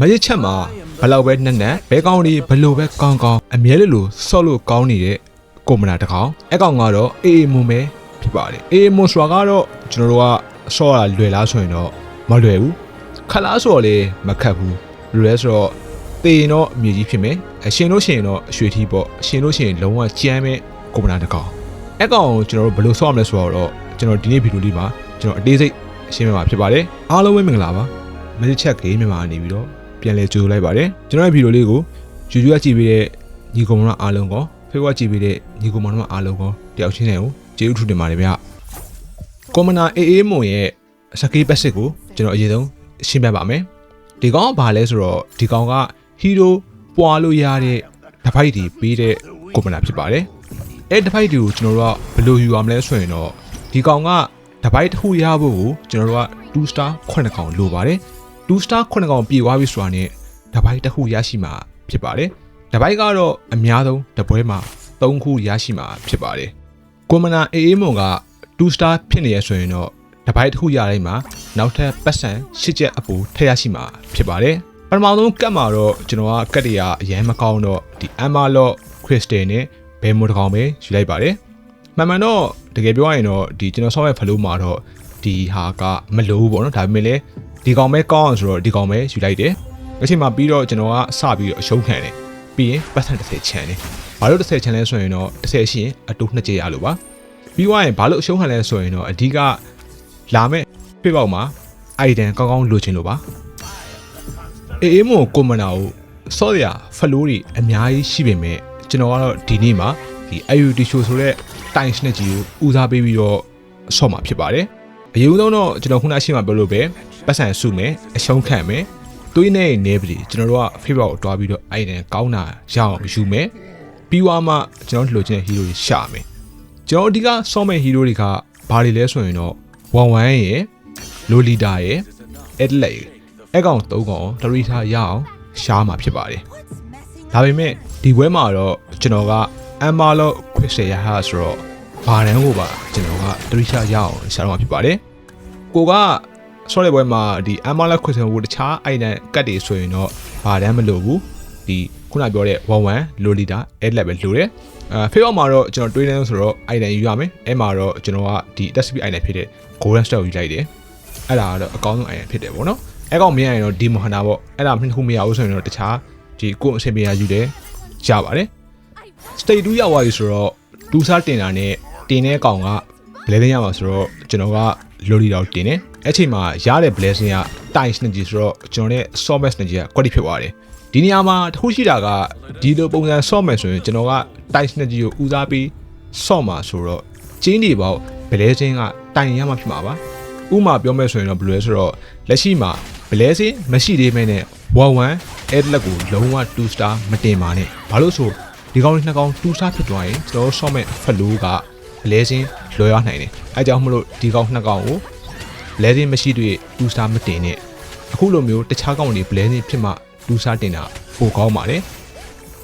မရစ်ချက်မှာဘယ်လောက်ပဲနှက်နှက်ဘဲကောင်းဒီဘယ်လိုပဲကောင်းကောင်းအမြဲလိုလိုဆော့လို့ကောင်းနေတဲ့ကိုမနာတစ်ကောင်အကောင်ကတော့အေးအေးမွန်ပဲဖြစ်ပါတယ်အေးအေးမွန်ဆိုတာကတော့ကျွန်တော်တို့ကဆော့ရလွယ်လားဆိုရင်တော့မလွယ်ဘူးခက်လားဆိုတော့လေမခက်ဘူးလွယ်လဲဆိုတော့တေရင်တော့အမြည်ကြီးဖြစ်မယ်အရှင်လို့ရှိရင်တော့ရွှေထီးပေါ့အရှင်လို့ရှိရင်လုံးဝကြမ်းမဲ့ကိုမနာတစ်ကောင်အကောင်ကိုကျွန်တော်တို့ဘယ်လိုဆော့ရမလဲဆိုတော့ကျွန်တော်ဒီနေ့ဗီဒီယိုလေးမှာကျွန်တော်အသေးစိတ်ရှင်းပြမှာဖြစ်ပါတယ်အားလုံးပဲမင်္ဂလာပါမစ်ချက်ဂိမ်းမြန်မာနေပြီးတော့ ပြန်လဲကြိုလိုက်ပါတယ်ကျွန်တော်ရဲ့ဗီဒီယိုလေးကိုယူယူကကြည့်ပြီးတဲ့ညီကောင်မတို့အားလုံးကောဖေဖော်ကြည့်ပြီးတဲ့ညီကောင်မတို့အားလုံးကောတယောက်ချင်းတွေကိုကျေးဇူးထူတင်ပါတယ်ဗျကွန်မနာအေးအေးမွန်ရဲ့စကေးပတ်စစ်ကိုကျွန်တော်အရင်ဆုံးရှင်းပြပါမယ်ဒီကောင်ကဘာလဲဆိုတော့ဒီကောင်ကဟီးရိုပွာလို့ရတဲ့တဖိုက်တီပေးတဲ့ကွန်မနာဖြစ်ပါတယ်အဲတဖိုက်တီကိုကျွန်တော်တို့ကဘယ်လိုယူရမလဲဆိုရင်တော့ဒီကောင်ကတပိုက်တစ်ခုရဖို့ကိုကျွန်တော်တို့က2 star 9ကောင်လိုပါတယ် 2 star 9ကောင်ပြေသွားပြီဆိုတာနဲ့တပိုက်တစ်ခုရရှိမှာဖြစ်ပါတယ်တပိုက်ကတော့အများဆုံးတပွဲမှာ3ခုရရှိမှာဖြစ်ပါတယ်ကွန်မနာအေးအေးမွန်က2 star ဖြစ်နေရဆိုရင်တော့တပိုက်တစ်ခုရတိုင်းမှာနောက်ထပ်ပတ်စံ၈ချက်အပူထည့်ရရှိမှာဖြစ်ပါတယ်ပထမဆုံးကတ်မှာတော့ကျွန်တော်ကကတ်တရအရန်မကောင်းတော့ဒီ Amalot Crystal နဲ့ဘယ်မိုတကောင်ပဲယူလိုက်ပါတယ်မှန်မှန်တော့တကယ်ပြောရရင်တော့ဒီကျွန်တော်ဆောင်းရဲ့ flow မှာတော့ဒီဟာကမလို့ဘူးပေါ့နော်ဒါပေမဲ့လည်း ဒီကောင်ပဲကောင်းအောင်ဆိုတော့ဒီကောင်ပဲယူလိုက်တယ်အချိန်မှာပြီးတော့ကျွန်တော်ကစပြီးတော့အရှုံးခံတယ်ပြီးရင်ပတ်စံ30ချန်တယ်ဘာလို့30ချန်လဲဆိုရင်တော့30ရှိရင်အတူနှစ်ကြရလို့ပါပြီးသွားရင်ဘာလို့အရှုံးခံလဲဆိုရင်တော့အဓိကလာမဲ့ပြပောက်မှာအိုက်တန်ကောင်းကောင်းလိုချင်လို့ပါအေးအေးမို့ကွန်မနာကိုစောရဖလိုးတွေအများကြီးရှိပေမဲ့ကျွန်တော်ကတော့ဒီနေ့မှာဒီ IUT show ဆိုတဲ့တိုင်စနစ်ကြီးကိုဦးစားပေးပြီးတော့ဆော့မှာဖြစ်ပါတယ်အရင်ဆုံးတော့ကျွန်တော်ခုနရှိမှပြောလို့ပဲ ပတ်စံစုမယ်အရှုံးခံမယ်တွေးနေနေပြီကျွန်တော်တို့က favorite ကိုတွားပြီးတော့အဲ့တန်ကောင်းတာရအောင်ယူမယ်ပြီးွားမှကျွန်တော်လှုပ်ချင်တဲ့ hero တွေရှာမယ်ကျွန်တော်အဓိကဆော့မဲ့ hero တွေကဘာတွေလဲဆိုရင်တော့11ရယ် lolita ရယ် edlet ရယ်အဲ့ကောင်၃ကောင်တရီထားရအောင်ရှားမှာဖြစ်ပါတယ်ဒါပေမဲ့ဒီဘွဲမှာတော့ကျွန်တော်ကအမ်မာလော့ခွစ်စေရဟာဆိုတော့ဘာတန်းကိုပါကျွန်တော်ကတရီရှာရအောင်ရှာတော့မှာဖြစ်ပါတယ်ကိုက ဆော့တဲ့ဘွဲမှာဒီအမ်မာလော့ခွစ်စေကိုတခြားအိုင်တန်ကတ်တွေဆိုရင်တော့ဘာတန်းမလို့ဘူးဒီခုနပြောတဲ့11လိုလီတာအဲ့လက်ပဲလိုတယ်အဲဖေးအောက်မှာတော့ကျွန်တော်တွေးနေလို့ဆိုတော့အိုင်တန်ယူရမယ်အဲ့မှာတော့ကျွန်တော်ကဒီ TSP အိုင်တန်ဖြစ်တဲ့ Golden Star ယူလိုက်တယ်အဲ့ဒါကတော့အကောင်းဆုံးအိုင်တန်ဖြစ်တယ်ပေါ့နော်အဲ့ကောင်မရရင်တော့ဒီမဟန်နာပေါ့အဲ့ဒါမခုမရဘူးဆိုရင်တော့တခြားဒီကိုအဆင်ပြေရယူတယ်ရပါတယ် state 2ရောက်သွားပြီဆိုတော့ဒူးစားတင်တာနဲ့တင်တဲ့ကောင်က blessing ရမှာဆိုတော့ကျွန်တော်က lolly တော့တင်တယ် အဲ့ချိန်မှာရတဲ့ blessing က times နဲ့ကြီးဆိုတော့ကျွန်တော်နဲ့ somas နဲ့ကြီးက quality ဖြစ်သွားတယ်ဒီနေရာမှာတစ်ခုရှိတာကဒီလိုပုံစံ somas ဆိုရင်ကျွန်တော်က times နဲ့ကြီးကိုဦးစားပြီး somas မှာဆိုတော့ကျင်းတွေပေါ့ blessing ကတိုင်ရမှာဖြစ်မှာပါဥမာပြောမယ်ဆိုရင်တော့ဘယ်လိုလဲဆိုတော့လက်ရှိမှာ blessing မရှိသေးမဲနဲ့11 ad လက်ကိုလုံးဝ2 star မတင်ပါနဲ့ဘာလို့ဆိုဒီကောင်လေးနှစ်ကောင်2 star ဖြစ်သွားရင်ကျွန်တော်ဆော့မဲ့ဖလိုးက blessing လွယ်ရနိုင်တယ်အဲကြောင့်မလို့ဒီကောင်နှစ်ကောင်ကို blessing မရှိတွေ့2 star မတင်နဲ့အခုလိုမျိုးတခြားကောင်တွေ blessing ဖြစ်မှ2 star တင်တာပိုကောင်းပါတယ်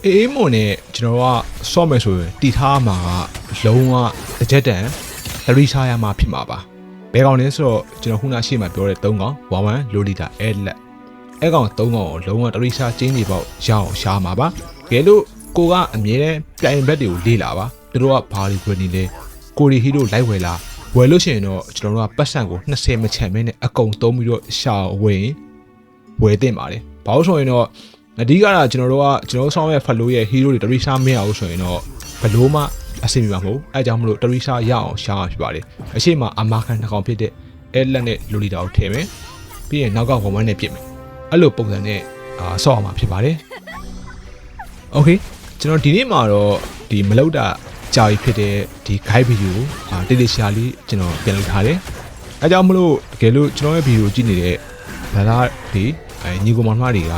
အေးအေးမွန်နဲ့ကျွန်တော်ကဆော့မယ်ဆိုရင်တီထားမှာကလုံးဝတစ်ချက်တန်တရီရှာရမှာဖြစ်မှာပါဘယ်ကောင်လဲဆိုတော့ကျွန်တော်ခုနရှေ့မှာပြောတဲ့၃ကောင်11 lolita edlet အဲကောင်၃ကောင်ကိုလုံးဝတရိရှာကျင်းနေပေါ့ရအောင်ရှားမှာပါကဲလို့ကိုကအမြဲတမ်းပြိုင်ဘက်တွေကိုလေ့လာပါသူတို့ကဘာတွေဝင်နေလဲကိုရီဟီတို့လိုက်ဝယ်လာ ဝယ်လို့ရှိရင်တော့ကျွန်တော်တို့ကပတ်စံကို20မချန်မင်းနဲ့အကုန်သုံးပြီးတော့ရှာဝင်ဝယ်တင်ပါတယ်။ဘာလို့ဆိုရင်တော့အဓိကတော့ကျွန်တော်တို့ကကျွန်တော်ဆောင်ရဲ့ဖလိုရဲ့ဟီးရိုးတွေတရီရှာမရအောင်ဆိုရင်တော့ဘလို့မှအဆင်ပြေမှာမဟုတ်အဲကြောင့်မလို့တရီရှာရအောင်ရှာအောင်ဖြစ်ပါတယ်။အရှိမအမာခံနှကောင်ဖြစ်တဲ့အဲလက်နဲ့လိုလီတာကိုထည့်မယ်။ပြီးရင်နောက်ကဝမ်ဝမ်နဲ့ပြစ်မယ်။အဲ့လိုပုံစံနဲ့အာဆော့အောင်မှာဖြစ်ပါတယ်။ Okay ကျွန်တော်ဒီနေ့မှာတော့ဒီမလောက်တာ ကြာပြီဖြစ်တဲ့ဒီ guide video အာတေးသေးရှာလေးကျွန်တော်ပြန်လုပ်ထားတယ်အဲကြောင့်မလို့တကယ်လို့ကျွန်တော်ရဲ့ video ကြည့်နေတဲ့ဒါသားဒီအဲညီကောင်မနှမတွေက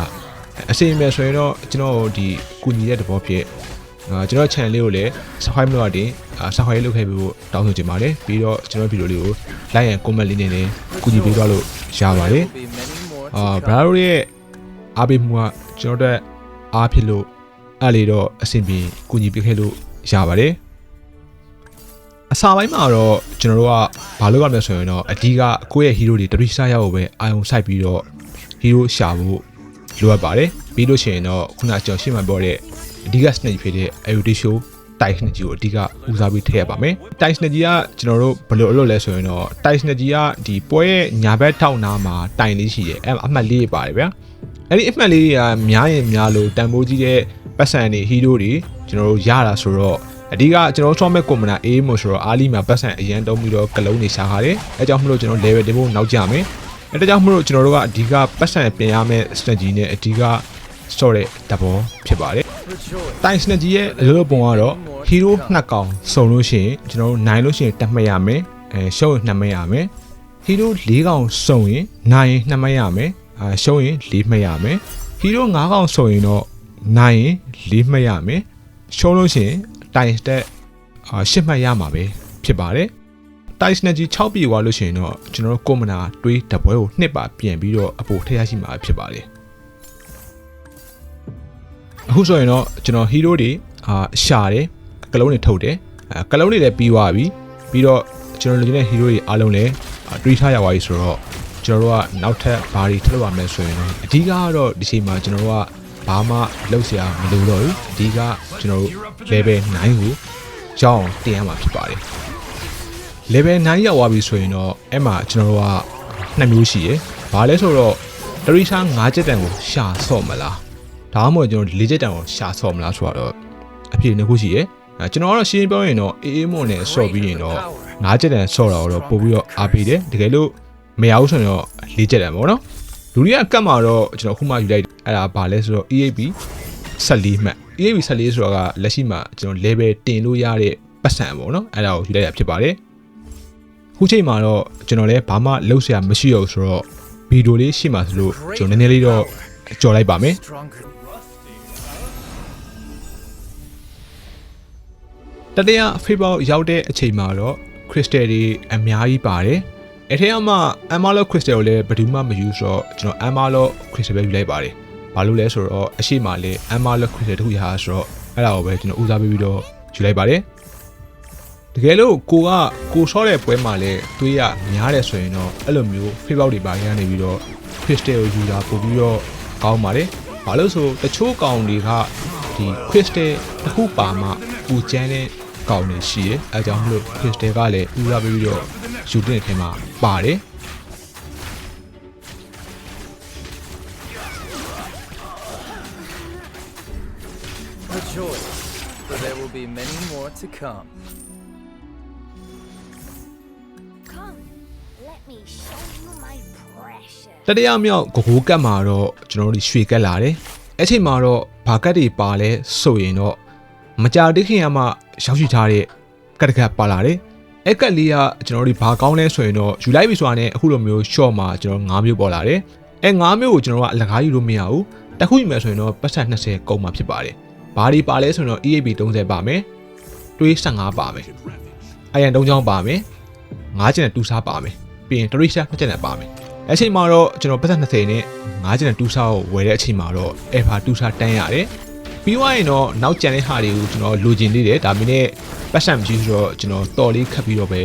အစီအမံဆိုရင်တော့ကျွန်တော်ဒီကုညီတဲ့တဘောဖြစ်အာကျွန်တော် channel လေးကိုလည်း subscribe လုပ်ရတဲ့အာ subscribe လုပ်ခဲ့ပြီးတော့တောင်းဆိုချင်ပါတယ်ပြီးတော့ကျွန်တော် video လေးကို like and comment လေးနဲ့လည်းကုညီပေးသွားလို့ရပါတယ်အာဘရာတို့ရဲ့အားပေးမှုကကျွန်တော်တို့အားဖြစ်လို့အဲ့လေတော့အဆင်ပြေကူညီပေးခဲ့လို့ရပါတယ် အစာပိုင်းမှာတော့ကျွန်တော်တို့ကဘာလုပ်ရမလဲဆိုရင်တော့အဓိကကိုယ့်ရဲ့ hero တွေတရိစားရဖို့ပဲအာယုံစိုက်ပြီးတော့ hero ရှာဖို့လိုအပ်ပါတယ်ပြီးလို့ရှိရင်တော့ခုနကျွန်တော်ရှင်းမှပြောတဲ့အဓိက snake ဖြစ်တဲ့ IoT show တိုက်စနကြီးကိုအဓိကဦးစားပေးထည့်ရပါမယ်။တိုက်စနကြီးကကျွန်တော်တို့ဘယ်လိုအလုပ်လဲဆိုရင်တော့တိုက်စနကြီးကဒီပွဲရဲ့ညာဘက်ထောက်နာမှာတိုင်လေးရှိတယ်။အဲ့အမှတ်လေးပါတယ်ဗျာ။အဲ့ဒီအမှတ်လေးတွေကများရင်များလို့တန်ဖိုးကြီးတဲ့ပတ်စံတွေဟီးရိုးတွေကျွန်တော်တို့ရတာဆိုတော့ အဓိကကျွန်တော်ဆော့မဲ့ကွန်မနာအေးမို့ဆိုတော့အားလီမှာပတ်စံအရန်တုံးပြီးတော့ကလုံးနေရှာခါတယ်။အဲကြောင့်မလို့ကျွန်တော် level တင်ဖို့နောက်ကျမယ်။အဲဒါကြောင့်မလို့ကျွန်တော်တို့ကအဓိကပတ်စံပြင်ရမယ့် strategy နဲ့အဓိကဆော့တဲ့သဘောဖြစ်ပါတယ် For choice. တိုင်စနကြီးရဲ့အလုပ်လုပ်ပုံကတော့ဟီးရိုးနှစ်ကောင်စုံလို့ရှိရင်ကျွန်တော်တို့နိုင်လို့ရှိရင်တက်မှတ်ရမယ်အဲရှုံးရင်နှစ်မှတ်ရမယ်ဟီးရိုး၄ကောင်စုံရင်နိုင်ရင်နှစ်မှတ်ရမယ်အာရှုံးရင်၄မှတ်ရမယ်ဟီးရိုး၅ကောင်စုံရင်တော့နိုင်ရင်၄မှတ်ရမယ်ရှုံးလို့ရှိရင် တိုင်တက်အာ၈မှတ်ရမှာပဲဖြစ်ပါတယ်တိုင်စနကြီး6ပြေသွားလို့ရှိရင်တော့ကျွန်တော်တို့ကွန်မနာတွေးတပွဲကိုနှစ်ပါပြန်ပြီးတော့အပိုထည့်ရရှိမှာဖြစ်ပါတယ်အခုဆိုရင်တော့ကျွန်တော်ဟီးရိုးတွေအာရှာတယ်ကလုံးတွေထုတ်တယ်အဲကလုံးတွေလည်းပြီးသွားပြီပြီးတော့ကျွန်တော်လူချင်းတဲ့ဟီးရိုးတွေအားလုံးလည်းအာတွေးထားရပါပြီဆိုတော့ကျွန်တော်တို့ကနောက်ထပ်ဘာတွေထပ်လုပ်ရမလဲဆိုရင်တော့အဓိကကတော့ဒီချိန်မှာကျွန်တော်တို့က ဘာမှလုပ်စရာမလိုတော့ဘူးအဓိကကျွန်တော်တို့ level 9ကိုကြောင်းတင်ရမှာဖြစ်ပါတယ် level 9ရောက်သွားပြီဆိုရင်တော့အဲ့မှာကျွန်တော်တို့ကနှစ်မျိုးရှိရယ်ဘာလဲဆိုတော့တရိရှား9ချက်တန်ကိုရှာဆော့မလားဒါမှမဟုတ်ကျွန်တော်၄ချက်တန်ကိုရှာဆော့မလားဆိုတော့အဖြစ်နှစ်ခုရှိရယ်ကျွန်တော်ကတော့ရှင်းရှင်းပြောရင်တော့အေးအေးမွန်နဲ့ဆော့ပြီးရင်တော့9ချက်တန်ဆော့တာတော့ပို့ပြီးတော့အားပေးတယ်တကယ်လို့မရဘူးဆိုရင်တော့၄ချက်တန်ပေါ့နော် လူတွေကကတ်မှာတော့ကျွန်တော်ခုမှယူလိုက်အဲ့ဒါဘာလဲဆိုတော့ EAB 14မှတ် EAB 14ဆိုတာကလက်ရှိမှာကျွန်တော် level တင်လို့ရတဲ့ပတ်စံပေါ့နော်အဲ့ဒါကိုယူလိုက်တာဖြစ်ပါတယ်ခုချိန်မှာတော့ကျွန်တော်လည်းဘာမှလုပ်စရာမရှိတော့ဘူးဆိုတော့ဗီဒီယိုလေးရှိမှဆိုလို့ကျွန်တော်နည်းနည်းလေးတော့ကြော်လိုက်ပါမယ် Stronger. တတိယဖေဘောက်ရောက်တဲ့အချိန်မှာတော့ခရစ်စတယ်တွေအများကြီးပါတယ်။ အဲထဲမှာအမလောခရစ်စတယ်ကိုလည်းဘယ်သူမှမယူဆိုတော့ကျွန်တော်အမလောခရစ်စတယ်ပဲယူလိုက်ပါတယ်။ဘာလို့လဲဆိုတော့အရှိမလေးအမလောခရစ်စတယ်တခုရတာဆိုတော့အဲ့ဒါကိုပဲကျွန်တော်ဦးစားပေးပြီးတော့ယူလိုက်ပါတယ်။တကယ်လို့ကိုကကိုဆော့တဲ့ပွဲမှာလည်းတွေးရများတယ်ဆိုရင်တော့အဲ့လိုမျိုးဖေဘောက်တွေပါရနေပြီးတော့ခရစ်စတယ်ကိုယူတာပို့ပြီးတော့ကောင်းပါတယ်။ဘာလို့ဆိုတချို့ကောင်တွေကဒီခရစ်စတယ်တစ်ခုပါမှပူကျန်းတဲ့ ကောင်းနေရှိရဲအဲကြောင့်မလို့ crystal ကလည်းဦးစားပေးပြီးတော့ယူတဲ့ထဲမှာပါတယ် For choice. For there will be many more to come. Come, let me show you my precious. တတိယမြောက်ဂကိုးကတ်မှာတော့ကျွန်တော်တို့ရွှေကတ်လာတယ်အဲ့ချိန်မှာတော့ဘာကတ်တွေပါလဲဆိုရင်တော့မကြာတိခင်ကမှ ရောက်ရှိထားတဲ့ကတ်တကတ်ပါလာတယ်အဲ့ကတ်လေးကကျွန်တော်တို့ဘာကောင်းလဲဆိုရင်တော့ယူလိုက်ပြီဆိုတာနဲ့အခုလိုမျိုး short မှာကျွန်တော်၅မျိုးပေါ်လာတယ်အဲ့၅မျိုးကိုကျွန်တော်တို့ကအလကားယူလို့မရဘူးတစ်ခုယူမယ်ဆိုရင်တော့ပတ်စံ20ကုန်မှာဖြစ်ပါတယ်ဘာတွေပါလဲဆိုရင်တော့ EAB 30ပါမယ်တွေး15ပါမယ်အရန်၃ချောင်းပါမယ်၅ကျန်တူစားပါမယ်ပြီးရင်တရိရှာ2ကျန်ပါမယ်အဲ့ချိန်မှာတော့ကျွန်တော်ပတ်သက်20နဲ့9ကျန်တဲ့တူစာကိုဝယ်တဲ့အချိန်မှာတော့ Alpha တူစာတန်းရတယ် ပြီးသွားရင်တော့နောက်ကျန်တဲ့ဟာတွေကိုကျွန်တော်လိုချင်သေးတယ်ဒါပေမဲ့ပတ်စံမရှိဆိုတော့ကျွန်တော်တော်လေးခတ်ပြီးတော့ပဲ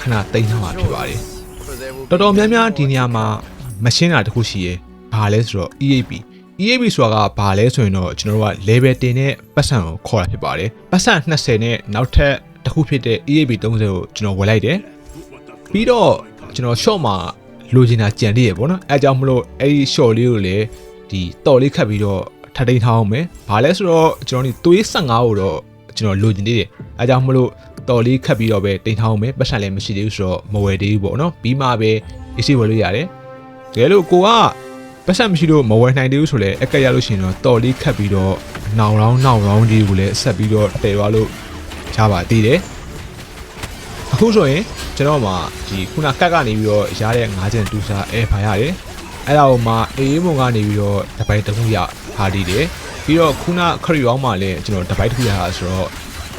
ခဏတိန်းထားမှာဖြစ်ပါတယ် For there will တော်တော် be များများ many ဒီ more နေရာမှာမရှင်းတာတစ်ခုရှိရယ်ဘာလဲဆိုတော့ EAP EAP ဆိုတာကဘာလဲဆိုရင်တော့ကျွန်တော်တို့က level တင်တဲ့ပတ်စံကိုခေါ်တာဖြစ်ပါတယ်ပတ်စံ20နဲ့နောက်ထပ်တစ်ခုဖြစ်တဲ့ EAP 30ကိုကျွန်တော်ဝယ်လိုက်တယ်ပြီးတော့ကျွန်တော် short မှာလိုချင်တာကြံသေးရပေါ့နော်အဲအကြောင်းမလို့အဲ့ဒီ short လေးကိုလည်းဒီတော်လေးခတ်ပြီးတော့ ထပ်တိန်ထားအောင်မယ်ဘာလဲဆိုတော့ကျွန်တော်ဒီသွေး15ကိုတော့ကျွန်တော်လိုချင်သေးတယ်အဲအကြောင်းမလို့တော်လေးခတ်ပြီးတော့ပဲတိန်ထားအောင်မယ်ပတ်စံလည်းမရှိသေးဘူးဆိုတော့မဝယ်သေးဘူးပေါ့နော်ပြီးမှပဲ AC ဝယ်လို့ရတယ်တကယ်လို့ကိုကပတ်စံမရှိလို့မဝယ်နိုင်သေးဘူးဆိုလည်းအကက်ရလို့ရှိရင်တော့တော်လေးခတ်ပြီးတော့နောင်ရောင်းနောင်ရောင်းဒီကိုလည်းဆက်ပြီးတော့တည်သွားလို့ရပါသေးတယ်အခုဆိုရင်ကျွန်တော်မှာဒီခုနကတ်ကနေပြီးတော့ရတဲ့၅ကျန်တူစာအဲဖာရတယ်အဲ့ဒါကိုမှအေးမုံကနေပြီးတော့တပိုက်တစ်ခုရ ဖာတည်တယ်ပြီးတော့ခုနခရီအောင်မှာလည်းကျွန်တော်တပိုက်တစ်ခုရတာဆိုတော့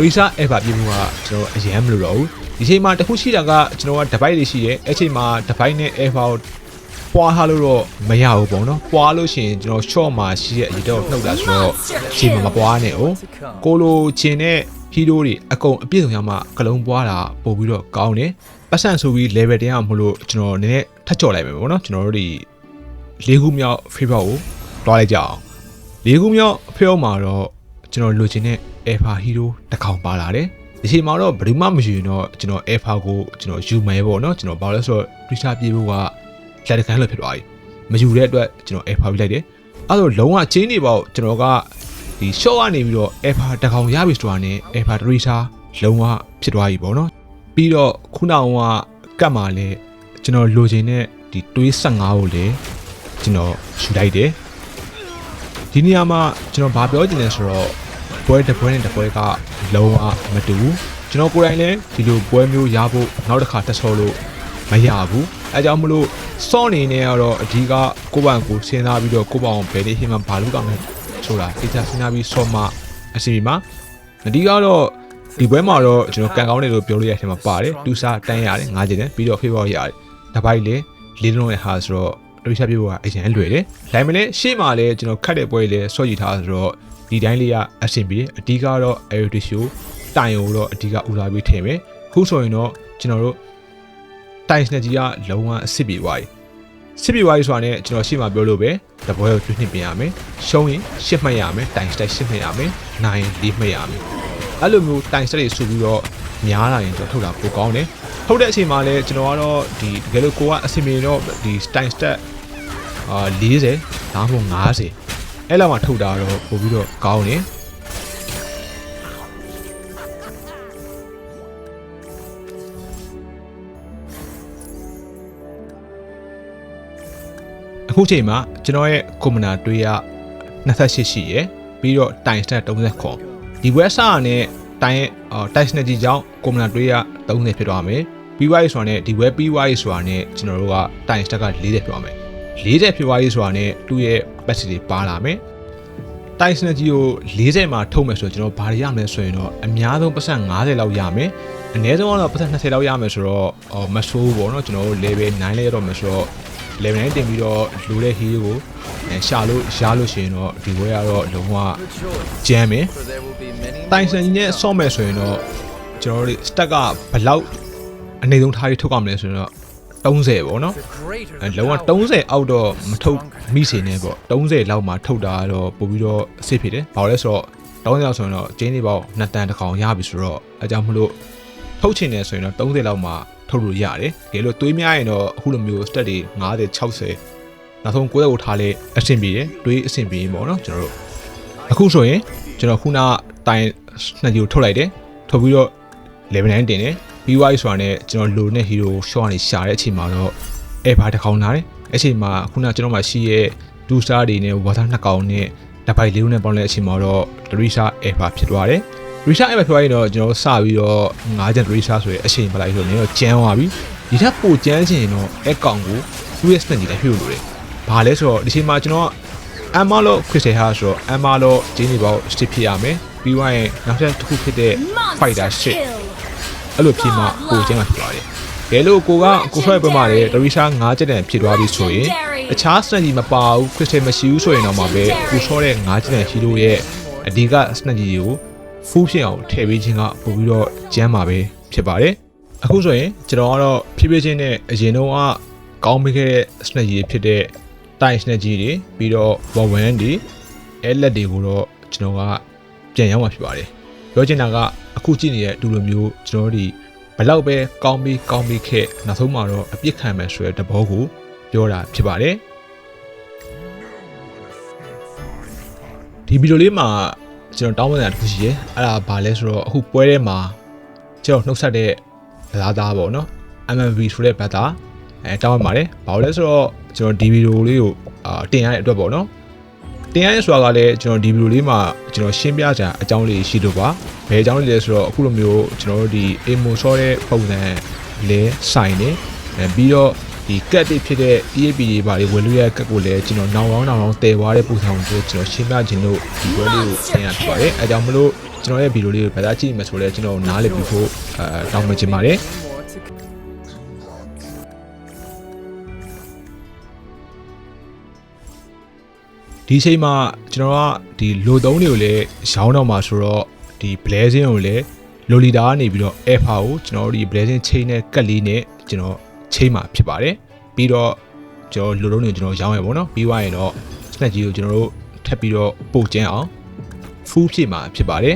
ရီစာအဲဖာပြင်မှုကကျွန်တော်အရင်မလို့တော့ဘူးဒီချိန်မှာတစ်ခုရှိတာကကျွန်တော်ကတပိုက်လေးရှိတယ်အဲ့ချိန်မှာတပိုက်နဲ့အဲဖာကိုပွားထားလို့တော့မရဘူးပေါ့နော်ပွားလို့ရှိရင်ကျွန်တော် short မှာရှိတဲ့အရေတော့နှုတ်တာဆိုတော့အချိန်မှာမပွားနဲ့အောင် to come. ကိုလိုချင်းတဲ့ဟီးရိုးတွေအကုန်အပြည့်စုံရမှကလုံးပွားတာပို့ပြီးတော့ကောင်းတယ်ပတ်စံဆိုပြီး level တင်ရမလို့ကျွန်တော်နည်းနည်းထပ်ကြော်လိုက်မယ်ပေါ့နော်ကျွန်တော်တို့ဒီလေးခုမြောက် favor ကိုတွားလိုက်ကြအောင် လေးခုမြောက်အဖေအောင်မှာတော့ကျွန်တော်လိုချင်တဲ့ Alpha Hero တစ်ခေါင်ပါလာတယ်ဒီချိန်မှာတော့ဘယ်သူမှမယူရင်တော့ကျွန်တော် Alpha ကိုကျွန်တော်ယူမယ်ပေါ့နော်ကျွန်တော်ဘာလို့လဲဆိုတော့ Twitter ပြေဖို့ကလက်တကန်းလို့ဖြစ်သွားပြီမယူတဲ့အတွက်ကျွန်တော် Alpha ပြလိုက်တယ်အဲ့တော့လုံးဝချင်းနေပေါ့ကျွန်တော်ကဒီ short ကနေပြီးတော့ Alpha တစ်ခေါင်ရပြီဆိုတာနဲ့ Alpha Twitter လုံးဝဖြစ်သွားပြီပေါ့နော်ပြီးတော့ခုနောက်ကကတ်မှာလဲကျွန်တော်လိုချင်တဲ့ဒီတွေး15ကိုလည်းကျွန်တော်ယူလိုက်တယ် ဒီနေရာမှာကျွန်တော်ဗာပြောချင်တယ်ဆိုတော့ပွဲတစ်ပွဲနဲ့တစ်ပွဲကလုံးဝမတူဘူးကျွန်တော်ကိုယ်တိုင်လည်းဒီလိုပွဲမျိုးရဖို့နောက်တစ်ခါတက်ဆော့လို့မရဘူးအဲကြောင့်မလို့စော့နေနေရတော့အဓိကကိုယ့်ဘာကိုစဉ်းစားပြီးတော့ကိုယ့်ဘာအောင်ဘယ်နေဟင်းမှာဘာလို့ကောင်းလဲဆိုတာသိချစဉ်းစားပြီးစော့မှအစီအမအဓိကတော့ဒီပွဲမှာတော့ကျွန်တော်ကန်ကောင်းတယ်လို့ပြောလို့ရတဲ့အချိန်မှာပါတယ်တူစာတန်းရတယ်ငားကျင်တယ်ပြီးတော့ဖေးဘောရတယ်တပိုက်လေလေးလုံးရဲ့ဟာဆိုတော့ တွေးချပြဖို့ကအရင်လွယ်တယ်။ဒါပေမဲ့လည်းရှေ့မှာလည်းကျွန်တော်ခတ်တဲ့ပွဲလေးဆော့ကြည့်ထားဆိုတော့ဒီတိုင်းလေးကအဆင်ပြေတယ်။အဓိကတော့ air tissue တိုင်ကိုတော့အဓိကဦးစားပေးထည့်မယ်။ခုဆိုရင်တော့ကျွန်တော်တို့တိုင်စနကြီးကလုံးဝအစ်စ်ပြေသွားပြီ။စစ်ပြေသွားပြီဆိုတာနဲ့ကျွန်တော်ရှေ့မှာပြောလို့ပဲတပွဲကိုတွင်းနှိပ်ပြင်ရမယ်။ရှုံးရင်ရှစ်မှတ်ရမယ်။တိုင်စတက်ရှစ်မှတ်ရမယ်။နိုင်ရင်လေးမှတ်ရမယ်။အဲ့လိုမျိုးတိုင်စတက်တွေဆိုပြီးတော့များလာရင်ကျွန်တော်ထုတ်တာပိုကောင်းတယ်။ထုတ်တဲ့အချိန်မှာလည်းကျွန်တော်ကတော့ဒီတကယ်လို့ကိုကအဆင်ပြေတော့ဒီ time stat အာ40ဒါမှမဟုတ်50အဲ့လောက်မှထုတ်တာတော့ပို့ပြီးတော့ကောင်းတယ်အခုချိန်မှာကျွန်တော်ရဲ့ကွန်မနာတွေးရ28ရှိရယ်ပြီးတော့တိုင်စတက်30ခွန်ဒီ website နဲ့တိုင်ရဲ့တိုင်စနက်ကြီးကြောင့်ကွန်မနာတွေးရ30ဖြစ်သွားမယ်ပြီးွားရေးဆိုတာနဲ့ဒီ web ပြီးွားရေးဆိုတာနဲ့ကျွန်တော်တို့ကတိုင်စတက်က40ဖြစ်သွားမယ် 40ဖြစ်သွားရေးဆိုတာနဲ့သူ့ရဲ့ battery တွေပါလာမယ်တိုင်စနက်ကြီးကို40မှာထုတ်မယ်ဆိုတော့ကျွန်တော်ဘာတွေရမလဲဆိုရင်တော့အများဆုံးပတ်စံ90လောက်ရမယ်အနည်းဆုံးကတော့ပတ်စံ20လောက်ရမယ်ဆိုတော့အော်မဆိုးဘူးပေါ့နော်ကျွန်တော်တို့ level 9လေးရတော့မယ်ဆိုတော့ level 9တင်ပြီးတော့လိုတဲ့ hero ကိုအဲရှာလို့ရလို့ရှိရင်တော့ဒီဘွဲကတော့လုံးဝ The choice, ဂျမ်းမယ် for there will be many တိုင်ဆန်ကြီးနဲ့ဆော့မယ်ဆိုရင်တော့ကျွန်တော်တို့ stack ကဘလောက်အနေဆုံးထားပြီးထုတ်ရမလဲဆိုရင်တော့ 30ပေါ့နော် the greater အဲ the လုံးဝ power. 30အောက်တော့မထုတ်မိစေနဲ့ပေါ့30လောက်မှထုတ်တာကတော့ပို့ပြီးတော့အစ်စ်ဖြစ်တယ်ဘာလို့လဲဆိုတော့30လောက်ဆိုရင်တော့ကျင်းနေပေါက်နှစ်တန်တစ်ကောင်ရပြီဆိုတော့အဲကြောင့်မလို့ထုတ်ချင်တယ်ဆိုရင်တော့30လောက်မှထုတ်လို့ရတယ်တကယ်လို့တွေးများရင်တော့အခုလိုမျိုး stat တွေ50 60နောက်ဆုံး90ကိုထားလေအဆင်ပြေတယ်တွေးအဆင်ပြေရင်ပေါ့နော်ကျွန်တော်တို့အခုဆိုရင်ကျွန်တော်ခုနတိုင်နှစ်ကြီးကိုထုတ်လိုက်တယ်ထုတ်ပြီးတော့ level 9တင်တယ် ပြီးွားပြီဆိုတာနဲ့ကျွန်တော်လိုတဲ့ hero shot ကနေရှာတဲ့အချိန်မှာတော့ Ever တစ်ကောင်လာတယ်အဲ့ချိန်မှာခုနကျွန်တော်မှရှိရဲ့2 star တွေနဲ့ water နှစ်ကောင်နဲ့တပိုက်လေးလုံးနဲ့ပေါင်းတဲ့အချိန်မှာတော့ Risha Ever ဖြစ်သွားတယ် Risha Ever ဖြစ်သွားရင်တော့ကျွန်တော်စပြီးတော့9 gen Risha ဆိုတဲ့အချိန်ပလိုက်ဆိုတော့နည်းတော့ကျန်းသွားပြီဒီထက်ပိုကျန်းချင်ရင်တော့အဲ့ကောင်ကို US နဲ့ညီလိုက်ဖြုတ်လို့ရတယ်ဘာလဲဆိုတော့ဒီချိန်မှာကျွန်တော်အမ်မာလို့ခရစ်စတယ်ဟာဆိုတော့အမ်မာလို့ဂျင်းနေပေါက်စစ်ဖြစ်ရမယ်ပြီးသွားရင်နောက်ထပ်တစ်ခုဖြစ်တဲ့ fighter shit အဲ့လိုဖြစ်မှကိုကျင်းမှာဖြစ်သွားတယ်။ကဲလို့ကိုကကိုဆွဲပွဲမှာလည်းဒရီရှာ9ချက်တန်ဖြစ်သွားပြီဆိုရင်တခြားစနက်ကြီးမပါဘူးခရစ်စတယ်မရှိဘူးဆိုရင်တော့မှပဲကိုဆောတဲ့9ချက်တန်ရှိလို့ရဲ့အဓိကစနက်ကြီးကိုဖူးဖြစ်အောင်ထည့်ပေးခြင်းကပို့ပြီးတော့ကျန်းမှာပဲဖြစ်ပါတယ်။အခုဆိုရင်ကျွန်တော်ကတော့ဖြည်းဖြည်းချင်းနဲ့အရင်တော့ကကောင်းပေးခဲ့တဲ့စနက်ကြီးဖြစ်တဲ့တိုင်စနက်ကြီးတွေပြီးတော့ဝဝန်းတွေအဲလက်တွေကိုတော့ကျွန်တော်ကပြန်ရောက်မှာဖြစ်ပါတယ်။ ပြောချင်တာကအခုကြည့်နေတဲ့အတူလိုမျိုးကျွန်တော်တို့ဒီဘလောက်ပဲကောင်းပြီးကောင်းပြီးခဲ့နောက်ဆုံးမှာတော့အပြစ်ခံမယ်ဆိုတဲ့သဘောကိုပြောတာဖြစ်ပါတယ်ဒီဗီဒီယိုလေးမှာကျွန်တော်တောင်းပန်တာတစ်ခုရှိရဲအဲ့ဒါဘာလဲဆိုတော့အခုပွဲထဲမှာကျွန်တော်နှုတ်ဆက်တဲ့ဘလာသားပေါ့နော် MMV ဆိုတဲ့ဘတ်သားအဲတောင်းပန်ပါတယ်ဘာလို့လဲဆိုတော့ကျွန်တော်ဒီဗီဒီယိုလေးကိုအာတင်ရတဲ့အတွက်ပေါ့နော် တင်ရတဲ့ဆိုတာကလည်းကျွန်တော်ဒီဗီဒီယိုလေးမှာကျွန်တော်ရှင်းပြကြအကြောင်းလေးရှိလို့ပါဘယ်အကြောင်းလေးလဲဆိုတော့အခုလိုမျိုးကျွန်တော်တို့ဒီ emo ဆောတဲ့ပုံစံလဲဆိုင်နေအဲပြီးတော့ဒီကတ်တွေဖြစ်တဲ့ EAP တွေပါလေဝယ်လို့ရတဲ့ကတ်ကိုလည်းကျွန်တော်နောင်လောင်းနောင်လောင်းတည်သွားတဲ့ပုံစံကိုကျွန်တော်ရှင်းပြခြင်းလို့ဒီပွဲလေးကိုဆင်ရဖြစ်ပါတယ်အဲကြောင့်မလို့ကျွန်တော်ရဲ့ဗီဒီယိုလေးကိုဗသာကြည့်မှဆိုလဲကျွန်တော်နားလည်ပြီးဖို့အဲတောင်းပန်ချင်ပါတယ် more to come. ဒီချိန်မှာကျွန်တော်ကဒီလိုသုံးတွေကိုလည်းရောင်းတော့မှာဆိုတော့ဒီ blazing ကိုလည်းလိုလီတာကနေပြီးတော့ alpha ကိုကျွန်တော်တို့ဒီ blazing chain နဲ့ကတ်လေးနဲ့ကျွန်တော်ချိန်မှာဖြစ်ပါတယ်ပြီးတော့ကျွန်တော်လိုလုံးတွေကိုကျွန်တော်ရောင်းရပေါ့နော်ပြီးသွားရင်တော့ snap ကြီးကိုကျွန်တော်တို့ထပ်ပြီးတော့ပို့ကျင်းအောင်ဖူးဖြစ်မှာဖြစ်ပါတယ်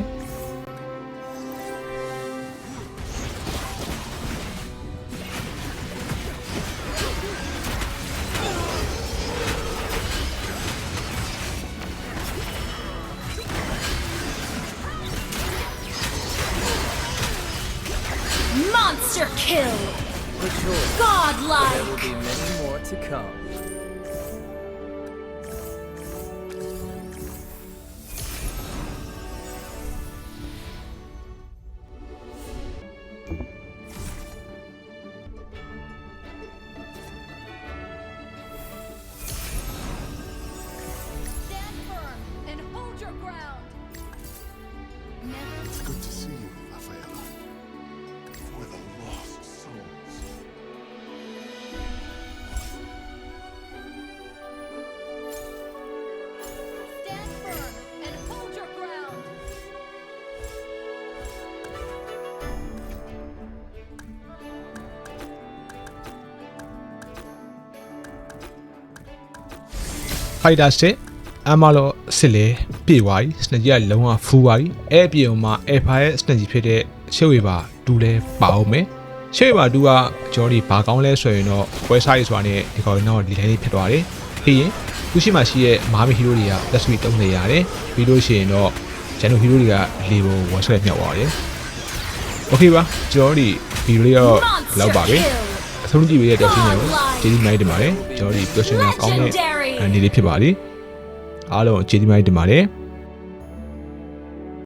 Monster kill! Rejoice, there will be many more to come. Stand firm and hold your ground! It's good to see you, fighter စစ်အမလို့စစ်လေပြေသွားပြီစနကြီးကလုံးဝဖူးသွားပြီအဲ့အပြေုံမှာ alpha ရဲ့စနကြီးဖြစ်တဲ့ရှေ့ဝေပါတူလဲပါအောင်မယ်ရှေ့ဝေပါတူကဂျော်ဒီဘာကောင်းလဲဆိုရင်တော့ပွဲစားရေးဆိုတာနဲ့ဒီကောင်တော့ဒီလဲလေးဖြစ်သွားတယ်ပြီးရင်သူရှိမှရှိရဲ့မာမီဟီရိုတွေကလက်ဆွေတုံးနေရတယ်ပြီးလို့ရှိရင်တော့ဂျန်နိုဟီရိုတွေကလေဘုံဝါဆွဲမြောက်သွားတယ်โอเคပါကျွန်တော်ဒီဗီဒီယိုလေးတော့လောက်ပါပဲ အဆုံးကြည့်ပေးတဲ့တောက်ချင်းတွေကိုကျေးဇူးများတင်ပါတယ်ကျွန်တော်ဒီ question ကကောင်းတဲ့ အနေလေးဖြစ်ပါလိအားလုံးကျေးဇူးများတင်ပါတယ်